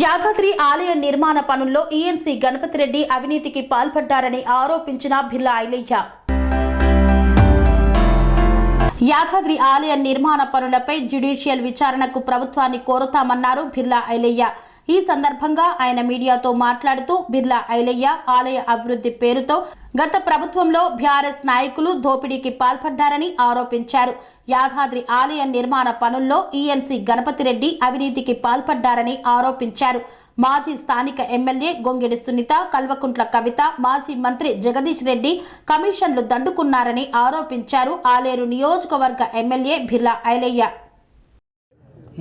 యాదాద్రి ఆలయ నిర్మాణ పనుల్లో ఈఎన్సీ గణపతి రెడ్డి అవినీతికి పాల్పడ్డారని ఆరోపించిన బిర్లా ఐలయ్య. యాదాద్రి ఆలయ నిర్మాణ పనులపై జ్యుడిషియల్ విచారణకు ప్రభుత్వాన్ని కోరుతామన్నారు బిర్లా ఐలయ్య. ఈ సందర్భంగా ఆయన మీడియాతో మాట్లాడుతూ బిర్లా ఐలయ్య ఆలయ అభివృద్ధి పేరుతో గత ప్రభుత్వంలో బీఆర్ఎస్ నాయకులు దోపిడీకి పాల్పడ్డారని ఆరోపించారు. యాదాద్రి ఆలయ నిర్మాణ పనుల్లో ఈఎన్సీ గణపతిరెడ్డి అవినీతికి పాల్పడ్డారని ఆరోపించారు. మాజీ స్థానిక ఎమ్మెల్యే గొంగిడి సునీత కల్వకుంట్ల కవిత మాజీ మంత్రి జగదీష్ రెడ్డి కమిషన్లు దండుకున్నారని ఆరోపించారు. ఆలేరు నియోజకవర్గ ఎమ్మెల్యే బిర్లా ఐలయ్య.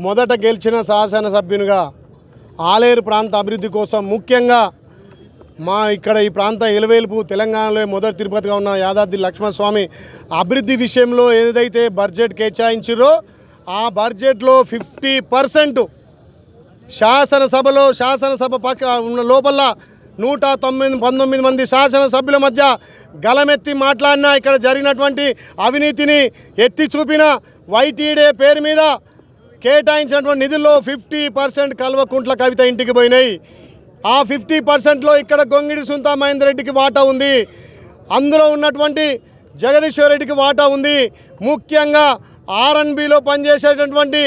మొదట గెలిచిన శాసనసభ్యునిగా ఆలేరు ప్రాంత అభివృద్ధి కోసం ముఖ్యంగా మా ఇక్కడ ఈ ప్రాంత ఎలవేలుపు తెలంగాణలో మొదటి తిరుపతిగా ఉన్న యాదాద్రి లక్ష్మణస్వామి అభివృద్ధి విషయంలో ఏదైతే బడ్జెట్ కేటాయించారో ఆ బడ్జెట్లో ఫిఫ్టీ పర్సెంట్ శాసనసభలో శాసనసభ పక్క ఉన్న లోపల నూట తొమ్మిది పంతొమ్మిది మంది శాసనసభ్యుల మధ్య గలమెత్తి మాట్లాడిన ఇక్కడ జరిగినటువంటి అవినీతిని ఎత్తి చూపిన వైటీడే పేరు మీద కేటాయించినటువంటి నిధుల్లో ఫిఫ్టీ పర్సెంట్ కల్వకుంట్ల కవిత ఇంటికి పోయినాయి. ఆ ఫిఫ్టీ పర్సెంట్లో ఇక్కడ గొంగిడి సుంతా మహేందర్ రెడ్డికి వాటా ఉంది. అందులో ఉన్నటువంటి జగదీశ్వర్ రెడ్డికి వాటా ఉంది. ముఖ్యంగా ఆర్ఎన్బిలో పనిచేసేటటువంటి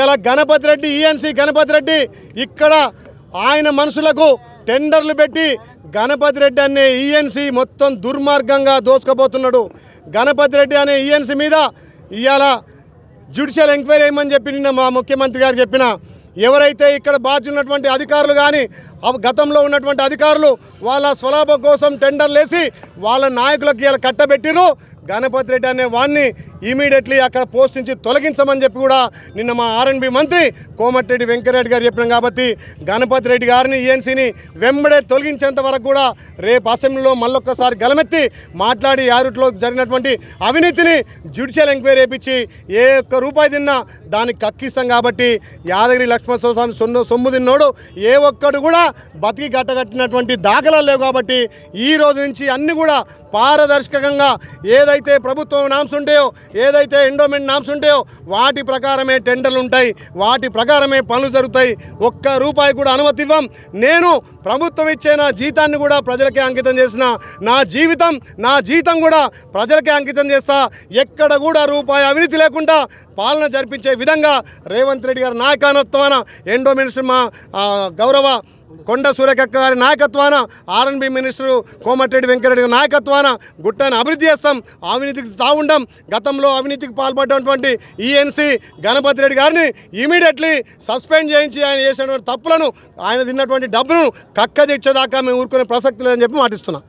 ఇలా గణపతి రెడ్డి ఈఎన్సి గణపతి రెడ్డి ఇక్కడ ఆయన మనుషులకు టెండర్లు పెట్టి గణపతి రెడ్డి అనే ఈఎన్సీ మొత్తం దుర్మార్గంగా దోసుకుపోతున్నాడు. గణపతి రెడ్డి అనే ఈఎన్సీ మీద ఇవాళ జ్యుడిషియల్ ఎంక్వైరీ వేయమని చెప్పి నిన్న మా ముఖ్యమంత్రి గారు చెప్పిన ఎవరైతే ఇక్కడ బాధ్యున్నటువంటి అధికారులు కానీ గతంలో ఉన్నటువంటి అధికారులు వాళ్ళ స్వలాభం కోసం టెండర్లు వేసి వాళ్ళ నాయకులకు ఇలా కట్టబెట్టిరు గణపతి రెడ్డి అనే వాడిని ఇమీడియట్లీ అక్కడ పోస్ట్ నుంచి తొలగించమని చెప్పి కూడా నిన్న మా ఆర్ఎన్బి మంత్రి కోమటిరెడ్డి వెంకటరెడ్డి గారు చెప్పినాం కాబట్టి గణపతి రెడ్డి గారిని ఈఎన్సీని వెంబడే తొలగించేంత వరకు కూడా రేపు అసెంబ్లీలో మళ్ళొక్కసారి గలమెత్తి మాట్లాడి యారుట్లో జరిగినటువంటి అవినీతిని జ్యుడిషియల్ ఎంక్వైరీ వేయించి ఏ ఒక్క రూపాయి తిన్నా దానికి కక్కిస్తాం కాబట్టి యాదగిరి లక్ష్మణస్వామి సొమ్ము సొమ్ము తిన్నోడు ఏ ఒక్కడు కూడా బతికి గట్టగట్టినటువంటి దాఖలాలు లేవు కాబట్టి ఈ రోజు నుంచి అన్ని కూడా పారదర్శకంగా ఏదైతే ప్రభుత్వం నామ్స్ ఉంటాయో ఏదైతే ఎండోమెంట్ నామ్స్ ఉంటాయో వాటి ప్రకారమే టెండర్లు ఉంటాయి వాటి ప్రకారమే పనులు జరుగుతాయి. ఒక్క రూపాయి కూడా అనుమతి ఇవ్వం. నేను ప్రభుత్వం ఇచ్చే నా జీతాన్ని కూడా ప్రజలకే అంకితం చేసిన నా జీవితం నా జీతం కూడా ప్రజలకే అంకితం చేస్తా. ఎక్కడ కూడా రూపాయి అవినీతి లేకుండా పాలన జరిపించే విధంగా రేవంత్ రెడ్డి గారి నాయకత్వాన ఎండో మా గౌరవ కొండ సూర్యకక్క గారి నాయకత్వాన R N B minister Komatireddy Venkatreddy గారి నాయకత్వాన గుట్టను అభివృద్ధి చేస్తాం. అవినీతికి తావుండం. గతంలో అవినీతికి పాల్పడ్డటువంటి ఈఎన్సీ గణపతి రెడ్డి గారిని ఇమీడియట్లీ సస్పెండ్ చేయించి ఆయన చేసినటువంటి తప్పులను ఆయన తిన్నటువంటి డబ్బును కక్క తెచ్చేదాకా మేము ఊరుకునే ప్రసక్తి లేదని చెప్పి మాటిస్తున్నాం.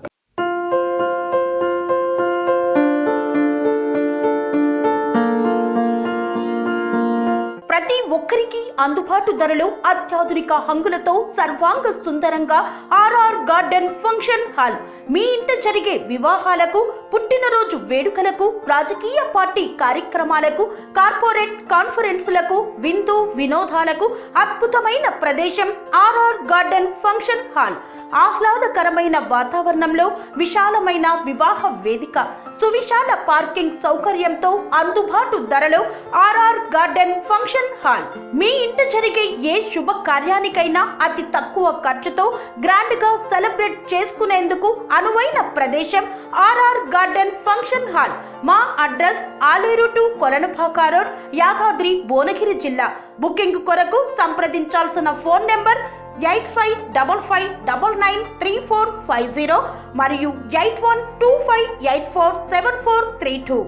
అందరికీ అందుబాటు ధరలో అత్యాధునిక హంగులతో సర్వాంగ సుందరంగా ఆర్ఆర్ గార్డెన్ ఫంక్షన్ హాల్. మీ ఇంట జరిగే వివాహాలకు పుట్టినరోజు వేడుకలకు రాజకీయ పార్టీ కార్యక్రమాలకు కార్పొరేట్ కాన్ఫరెన్సులకు విందు వినోదాలకు అద్భుతమైన ప్రదేశం ఆర్ఆర్ గార్డెన్ ఫంక్షన్ హాల్. ఆహ్లాదకరమైన వాతావరణంలో విశాలమైన వివాహ వేదిక సువిశాల పార్కింగ్ సౌకర్యంతో అందుబాటు ధరలో ఆర్ఆర్ గార్డెన్ ఫంక్షన్ హాల్. మీ ఇంట జరిగే ఏ శుభ కార్యానికైనా అతి తక్కువ ఖర్చుతో గ్రాండ్గా సెలబ్రేట్ చేసుకునేందుకు అనువైన ప్రదేశం ఆర్ఆర్ గార్డెన్ ఫంక్షన్ హాల్. మా address Aleru to Kolanupaka road Yadadri Bhuvanagiri జిల్లా. బుకింగ్ కొరకు సంప్రదించాల్సిన phone number eight five double five double nine three four five zero మరియు eight one two five eight four seven four three two